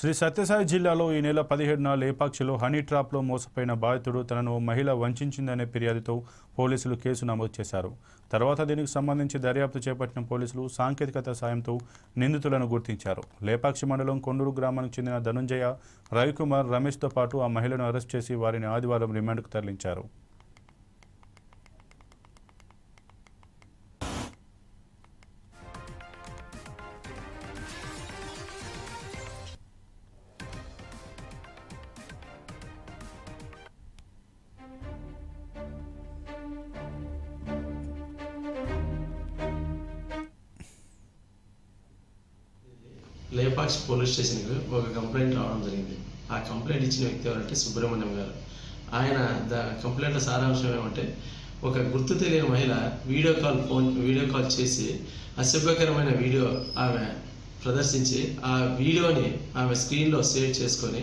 శ్రీ సత్యసాయి జిల్లాలో ఈ నెల పదిహేడున లేపాక్షిలో హనీ ట్రాప్లో మోసపోయిన బాధితుడు తనను మహిళ వంచిందనే ఫిర్యాదుతో పోలీసులు కేసు నమోదు చేశారు. తర్వాత దీనికి సంబంధించి దర్యాప్తు చేపట్టిన పోలీసులు సాంకేతికత సాయంతో నిందితులను గుర్తించారు. లేపాక్షి మండలం కొండూరు గ్రామానికి చెందిన ధనుంజయ రవికుమార్ రమేష్తో పాటు ఆ మహిళను అరెస్ట్ చేసి వారిని ఆదివారం రిమాండ్కు తరలించారు. లేపాక్షి పోలీస్ స్టేషన్కి ఒక కంప్లైంట్ రావడం జరిగింది. ఆ కంప్లైంట్ ఇచ్చిన వ్యక్తి ఎవరంటే సుబ్రహ్మణ్యం గారు. ఆయన ద కంప్లైంట్ల సారాంశం ఏమంటే ఒక గుర్తు తెలియని మహిళ video call phone video call చేసి అసభ్యకరమైన వీడియో ఆమె ప్రదర్శించి ఆ వీడియోని ఆమె స్క్రీన్లో సేవ్ చేసుకొని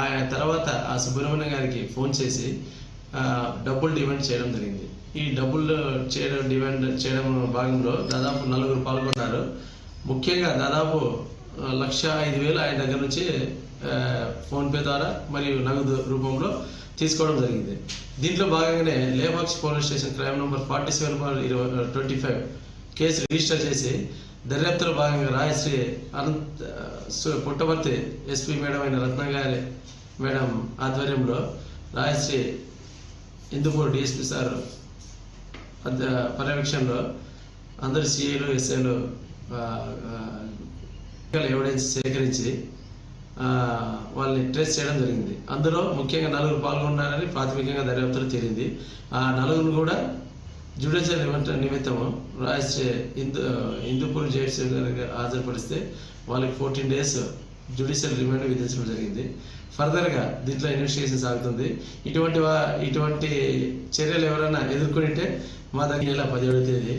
ఆయన తర్వాత ఆ సుబ్రహ్మణ్యం గారికి ఫోన్ చేసి డబ్బులు డిమాండ్ చేయడం జరిగింది. ఈ డబ్బులు చేయడం డిమాండ్ చేయడం భాగంలో దాదాపు నలుగురు పాల్గొన్నారు. ముఖ్యంగా దాదాపు లక్ష ఐదు వేలు ఆయన దగ్గర నుంచి ఫోన్పే ద్వారా మరియు నగదు రూపంలో తీసుకోవడం జరిగింది. దీంట్లో భాగంగానే లేబాక్స్ police station crime number forty seven bar ఇరవై ట్వంటీ ఫైవ్ కేసు రిజిస్టర్ చేసి దర్యాప్తులో భాగంగా రాయశ్రీ అనంత పుట్టవర్తి పుట్టపర్తి ఎస్పీ మేడం అయిన రత్న గారి మేడం ఆధ్వర్యంలో రాయశ్రీ ఇందుపూర్ డిఎస్పీ సార్ పర్యవేక్షణలో అందరు సిఐలు ఎస్ఐలు ఎవిడెన్స్ సేకరించి వాళ్ళని ట్రేస్ చేయడం జరిగింది. అందులో ముఖ్యంగా నలుగురు పాల్గొన్నారని ప్రాథమికంగా దర్యాప్తులో తేలింది. ఆ నలుగురు కూడా జ్యుడిషియల్ నిమిత్తము రాజశ్రీ హిందూ హిందూపూర్ జైట్స్ గారికి హాజరుపరిస్తే వాళ్ళకి ఫోర్టీన్ డేస్ జ్యుడిషియల్ రిమాండ్ విధించడం జరిగింది. ఫర్దర్గా దీంట్లో ఇన్వెస్టిగేషన్ సాగుతుంది. ఇటువంటి ఇటువంటి చర్యలు ఎవరైనా ఎదుర్కొంటే మా దగ్గర నెల పదిహేడవ తేదీ